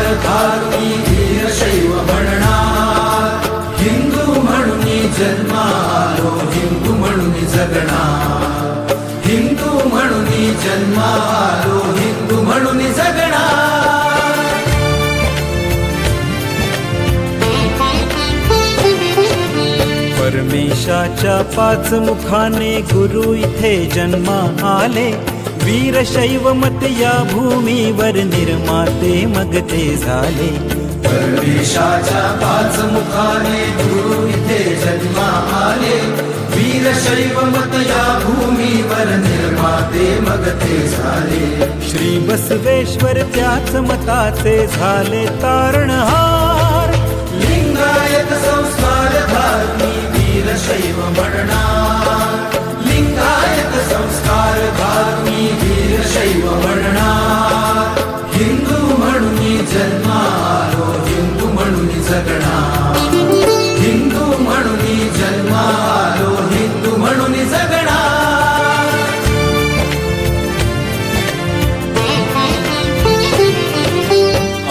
धारधारी वीरशैव म्हणणार हिंदू म्हणून जन्मालो हिंदू म्हणून जगणार. हिंदू म्हणून जन्मालो हिंदू म्हणून जगणार. परमेशाच्या पाच मुखाने गुरु इथे जन्मा आले. वीरशैव मत या भूमीवर निर्माते मग ते झाले. परमेशाच्या पाच मुखाने गुरु इथे जन्मा आले. वीरशैव मत या भूमीवर निर्माते मग ते झाले. श्री बसवेश्वर त्याच मताचे झाले तारणहार. लिंगायत संस्कार धारणी वीरशैव म्हणणार दैव म्हणणार हिंदू म्हणून जन्मालो हिंदू म्हणून जगणार हिंदू म्हणून जन्मालो हिंदू म्हणून जगणार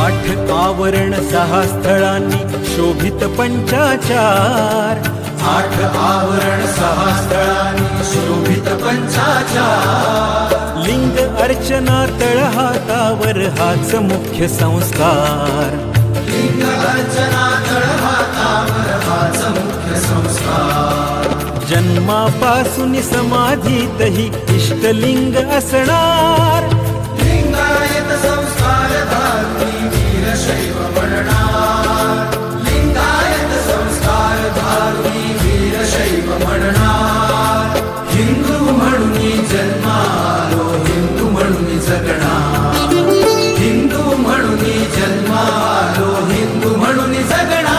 आठ आवरण सहा स्थळांनी शोभित पंचाचार आठ आवरण सहा स्थळांनी शोभित पंचाचार लिंग अर्चना तळहातावर हाच मुख्य संस्कार. लिंग अर्चना तळहातावर हाच मुख्य संस्कार. जन्मापासून समाधीतही इष्टलिंग असणार. लिंगायत संस्कार धारणी वीरशैव म्हणणार लिंगायत संस्कार धारणी वीरशैव म्हणणार. हिंदू म्हणून जन्मालो हिंदू म्हणून जगणार. हिंदू म्हणून जन्मालो हिंदू म्हणून जगणार.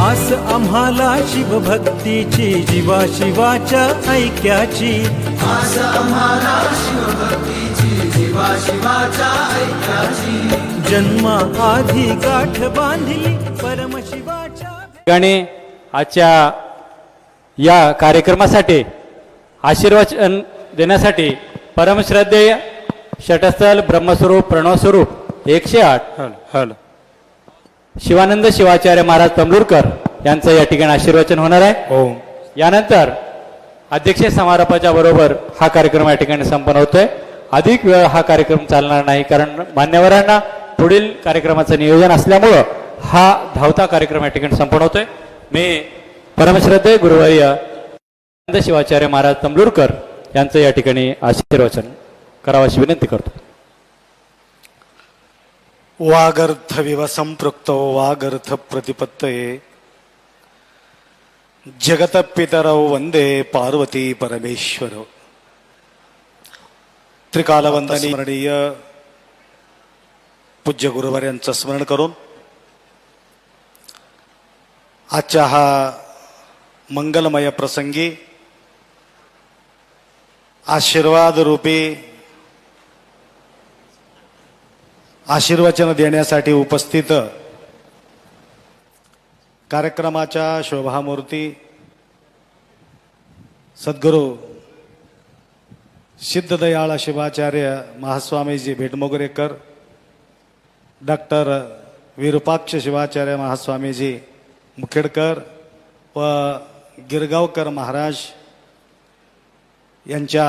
आस आम्हाला शिवभक्तीची जीवा शिवाच्या ऐक्याची. आस आम्हाला शिवभक्तीची जीवा शिवाच्या ऐक्याची. जन्मा आधी गाठ बांधली परमशिवाच्या ठिकाणी आजच्या या कार्यक्रमासाठी आशीर्वचन देण्यासाठी परमश्रद्धेय षटस्थल ब्रह्मस्वरूप प्रणवस्वरूप एकशे आठ. हॅलो शिवानंद शिवाचार्य महाराज तमलूरकर यांचं या ठिकाणी आशीर्वचन होणार आहे. ओम यानंतर अध्यक्ष समारोपाच्या बरोबर हा कार्यक्रम या ठिकाणी संपन्न होतोय. अधिक वेळ हा कार्यक्रम चालणार नाही कारण मान्यवरांना पुढील कार्यक्रमाचं नियोजन असल्यामुळं हा धावता कार्यक्रम या ठिकाणी संपन्न होतोय. मी परमश्रद्धे गुरुवर्य शिवाचार्य महाराज तमलूरकर यांचं या ठिकाणी आशीर्वचन करावं अशी विनंती करतो. वागर्थविव संपृक्त वागर्थ प्रतिपत्तये। जगतपितरौ वंदे पार्वती परमेश्वर। त्रिकालवंदनी स्मरणीय पूज्य गुरुवार यांचं स्मरण करून आजच्या हा मंगलमय प्रसंगी आशीर्वाद रूपी आशीर्वचन देण्यासाठी उपस्थित कार्यक्रमाच्या शोभामूर्ती सद्गुरू सिद्धदयाळ शिवाचार्य महास्वामीजी भेटमोगरेकर डॉक्टर विरूपाक्ष शिवाचार्य महास्वामीजी मुखेडकर व गिरगावकर महाराज यांच्या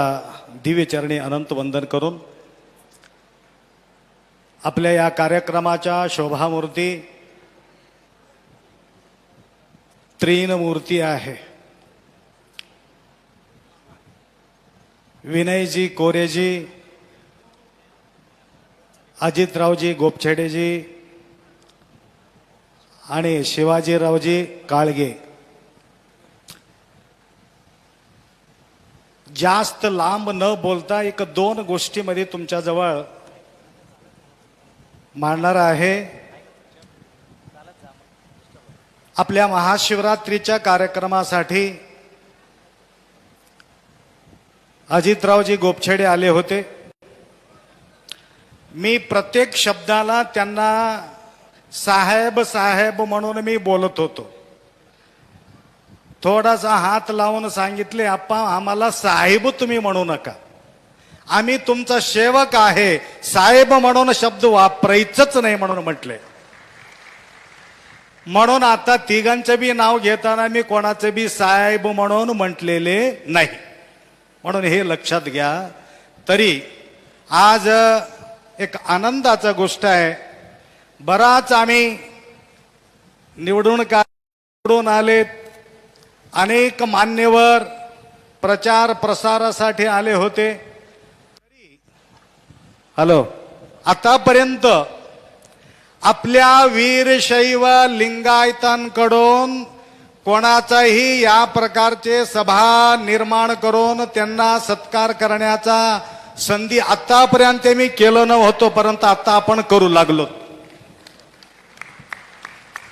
दिव्यचरणी अनंत वंदन करून आपल्या या कार्यक्रमाच्या शोभामूर्ती त्रीन मूर्ती आहे. विनयजी कोरेजी अजितरावजी गोपछेडेजी आणि शिवाजीरावजी काळगे. जास्त लांब न बोलता एक दोन गोष्टीमध्ये तुमच्याजवळ मांडणार आहे. आपल्या महाशिवरात्रीच्या कार्यक्रमासाठी अजितरावजी गोपछेडे आले होते. मी प्रत्येक शब्दाला त्यांना साहेब साहेब म्हणून मी बोलत होतो. थोडासा हात लावून सांगितले आप्पा आम्हाला साहेब तुम्ही म्हणू नका. आम्ही तुमचा सेवक आहे. साहेब म्हणून शब्द वापरायचंच नाही म्हणून म्हटले. म्हणून आता तिघांचं बी नाव घेताना मी कोणाचं बी साहेब म्हणून म्हटलेले नाही. म्हणून हे लक्षात घ्या. तरी आज एक आनंदाचा गोष्ट आहे. बराच आम्ही निवडून का निवडून आलेत. अनेक मान्यवर प्रचार प्रसारासाठी आले होते. हॅलो. आतापर्यंत आपल्या वीरशैव लिंगायतांकडून कोणाचाही या प्रकारचे सभा निर्माण करून त्यांना सत्कार करण्याचा संधी आतापर्यंत मी केलं नव्हतं परंतु आता आपण करू लागलो.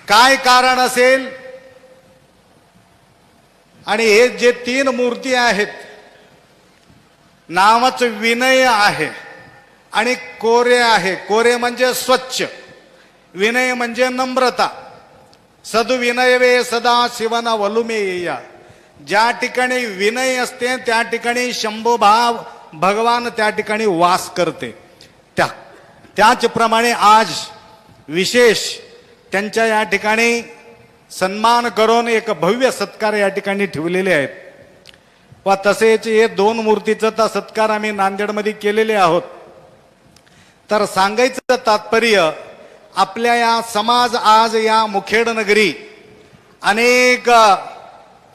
काय कारण असेल? आणि हे जे तीन मूर्ती आहेत नावच विनय आहे आणि कोरे आहे. कोरे म्हणजे स्वच्छ विनय म्हणजे नम्रता. सदविनय वे सदा शिवना वलुमे या ज्या ठिकाणी विनय असते त्या ठिकाणी शंभूभाव भगवान त्या ठिकाणी वास करते. त्या त्याचप्रमाणे आज विशेष त्यांच्या या ठिकाणी सन्मान करून एक भव्य सत्कार या ठिकाणी ठेवलेले आहेत. व तसेच हे दोन मूर्तीचं तर सत्कार आम्ही नांदेडमध्ये केलेले आहोत. तर सांगायचं तात्पर्य आपल्या या समाज आज या मुखेड नगरी अनेक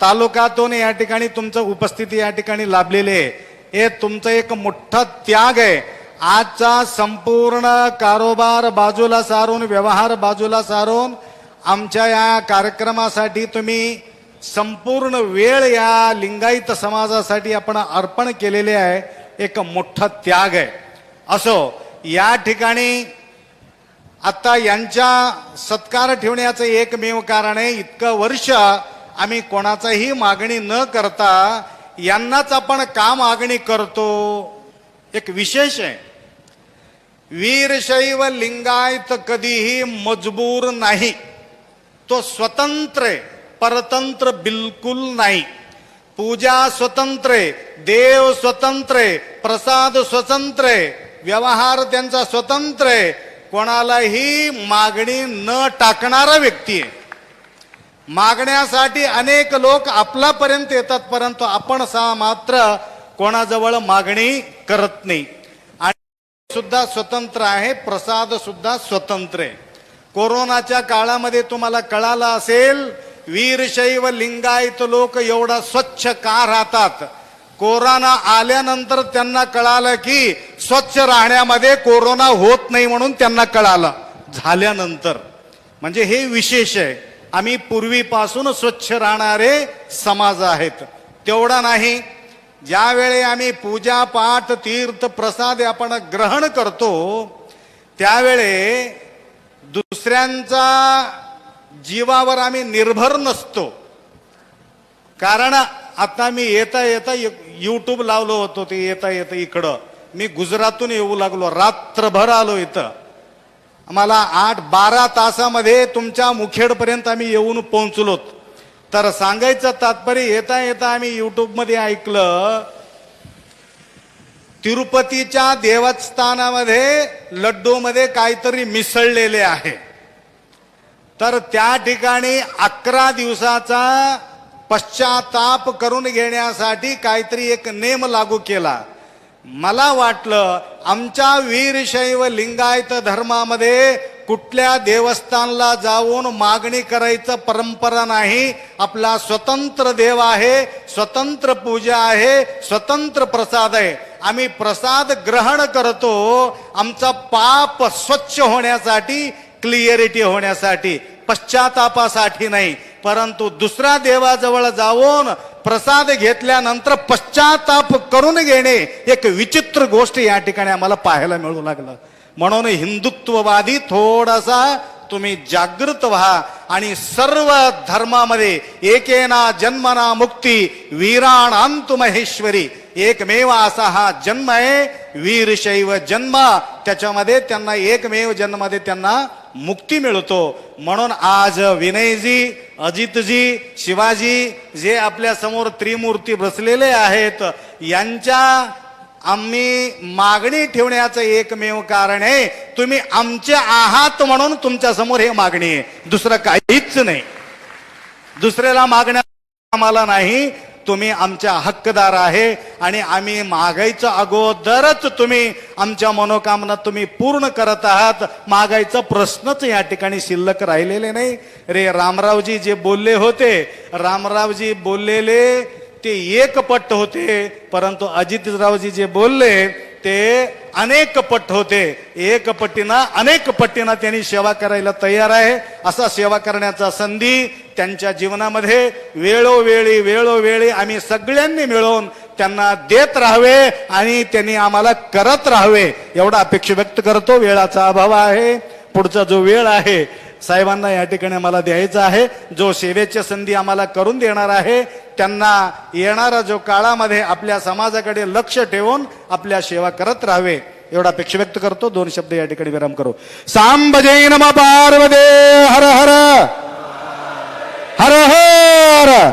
तालुक्यातून या ठिकाणी तुमचं उपस्थिती या ठिकाणी लाभलेली आहे. हे तुमचं एक मोठा त्याग आहे. आजचा संपूर्ण कारोबार बाजूला सारून व्यवहार बाजूला सारून आमच्या या कार्यक्रमासाठी तुम्ही संपूर्ण वेळ या लिंगायत समाजासाठी आपण अर्पण केलेले आहे. एक मोठा त्याग आहे. असो या ठिकाणी आता यांच्या सत्कार ठेवण्याचं एकमेव कारण आहे इतकं वर्ष आम्ही कोणाचाही मागणी न करता यांनाच आपण का मागणी करतो. एक विशेष आहे. वीरशैव लिंगायत कधीही मजबूर नाही. तो स्वतंत्र आहे परतंत्र बिलकुल नाही. पूजा स्वतंत्र आहे देव स्वतंत्र आहे प्रसाद स्वतंत्र आहे व्यवहार त्यांचा स्वतंत्र आहे. कोणालाही मागणी न टाकणारा व्यक्ती आहे. मागण्यासाठी अनेक लोक आपल्यापर्यंत येतात परंतु आपण सा मात्र कोणाजवळ मागणी करत नाही. आणि सुद्धा स्वतंत्र आहे प्रसाद सुद्धा स्वतंत्र आहे. कोरोनाच्या काळामध्ये तुम्हाला कळालं असेल वीरशैव लिंगायत लोक एवढा स्वच्छ का राहतात? कोरोना आल्यानंतर त्यांना कळालं की स्वच्छ राहण्यामध्ये कोरोना होत नाही म्हणून त्यांना कळालं. झाल्यानंतर. म्हणजे हे विशेष आहे. आम्ही पूर्वीपासून स्वच्छ राहणारे समाज आहेत. तेवढा नाही. ज्यावेळी आम्ही पूजा पाठ तीर्थ प्रसाद आपण ग्रहण करतो त्यावेळे दुसऱ्यांचा जीवावर आम्ही निर्भर नसतो. कारण आता मी येता येता यूट्यूब लावलो होतो ते येता येता इकडं. मी गुजरातून येऊ लागलो. रात्रभर आलो इथं. आम्हाला आठ बारा तासामध्ये तुमच्या मुखेडपर्यंत आम्ही येऊन पोहोचलो तर सांगायचं तात्पर्य येता येता आम्ही युट्यूबमध्ये ऐकलं तिरुपतीच्या देवस्थानामध्ये लड्डूमध्ये काहीतरी मिसळलेले आहे. तर त्या ठिकाणी अकरा दिवसाचा पश्चाताप करून घेण्यासाठी काहीतरी एक नेम लागू केला. मला वाटलं आमच्या वीरशैव लिंगायत धर्मामध्ये कुठल्या देवस्थानला जाऊन मागणी करायचं परंपरा नाही. आपला स्वतंत्र देव आहे स्वतंत्र पूजा आहे स्वतंत्र प्रसाद आहे. आम्ही प्रसाद ग्रहण करतो आमचा पाप स्वच्छ होण्यासाठी क्लिअरिटी होण्यासाठी पश्चातापासाठी नाही. परंतु दुसऱ्या देवाजवळ जाऊन प्रसाद घेतल्यानंतर पश्चाताप करून घेणे एक विचित्र गोष्ट या ठिकाणी आम्हाला पाहायला मिळू लागलं. म्हणून हिंदुत्ववादी थोडासा तुम्ही जागृत व्हा आणि सर्व धर्मामध्ये एकेना जन्मना मुक्ती वीराणांतु महेश्वरी. एकमेव असा हा जन्म आहे वीरशैव जन्म. त्याच्यामध्ये त्यांना एकमेव जन्मामध्ये त्यांना मुक्ती मिळतो. म्हणून आज विनयजी अजितजी शिवाजी जे आपल्यासमोर त्रिमूर्ती बसलेले आहेत यांच्या आम्ही मागणी ठेवण्याचं एकमेव कारण आहे. तुम्ही आमचे आहात म्हणून तुमच्यासमोर हे मागणी आहे. दुसरं काहीच नाही. दुसऱ्याला मागण्या आम्हाला नाही. तुम्ही आमच्या हक्कदार आहे आणि आम्ही मागायचं अगोदरच तुम्ही आमच्या मनोकामना तुम्ही पूर्ण करत आहात. मागायचा प्रश्नच या ठिकाणी शिल्लक राहिलेले नाही. रे रामरावजी जे बोलले होते रामरावजी बोललेले ते एकपट होते परंतु अजितरावजी जे बोलले ते अनेक पट होते. एक पट्टीनं अनेक पट्टीनं त्यांनी सेवा करायला तयार आहे. असा सेवा करण्याचा संधी त्यांच्या जीवनामध्ये वेळोवेळी वेळोवेळी आम्ही सगळ्यांनी मिळून त्यांना देत राहावे आणि त्यांनी आम्हाला करत राहावे. एवढा अपेक्षा व्यक्त करतो. वेळाचा अभाव आहे. पुढचा जो वेळ आहे साहेबांना या ठिकाणी आम्हाला द्यायचा आहे. जो सेवेची संधी आम्हाला करून देणार आहे त्यांना येणारा जो काळामध्ये आपल्या समाजाकडे लक्ष ठेवून आपल्या सेवा करत राहावे एवढा अपेक्षा व्यक्त करतो. दोन शब्द या ठिकाणी विराम करू. सांब जय पार्वदे हर हर. हर हर.